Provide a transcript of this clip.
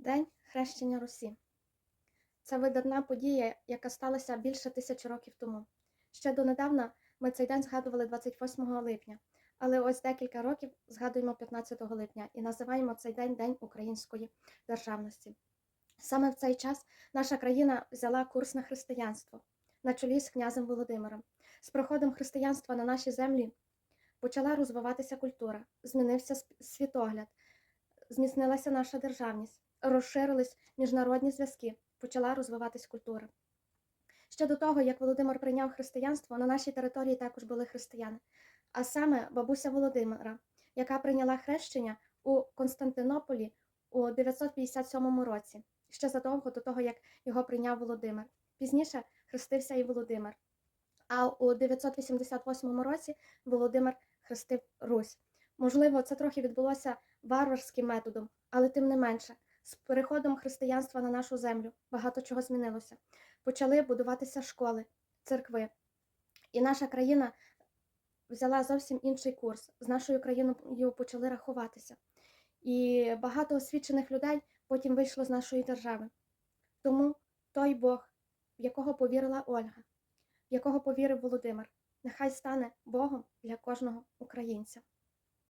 День хрещення Русі. Це видатна подія, яка сталася більше тисячі років тому. Ще донедавна ми цей день згадували 28 липня, але ось декілька років згадуємо 15 липня і називаємо цей день День української державності. Саме в цей час наша країна взяла курс на християнство на чолі з князем Володимиром. З приходом християнства на наші землі почала розвиватися культура, змінився світогляд, зміцнилася наша державність, розширились міжнародні зв'язки, почала розвиватись культура. Ще до того, як Володимир прийняв християнство, на нашій території також були християни, а саме бабуся Володимира, яка прийняла хрещення у Константинополі у 957 році, ще задовго до того, як його прийняв Володимир. Пізніше хрестився і Володимир. А у 988 році Володимир хрестив Русь. Можливо, це трохи відбулося варварським методом, але тим не менше, з переходом християнства на нашу землю багато чого змінилося. Почали будуватися школи, церкви. І наша країна взяла зовсім інший курс. З нашою країною почали рахуватися. І багато освічених людей потім вийшло з нашої держави. Тому той Бог, в якого повірила Ольга, в якого повірив Володимир, нехай стане Богом для кожного українця.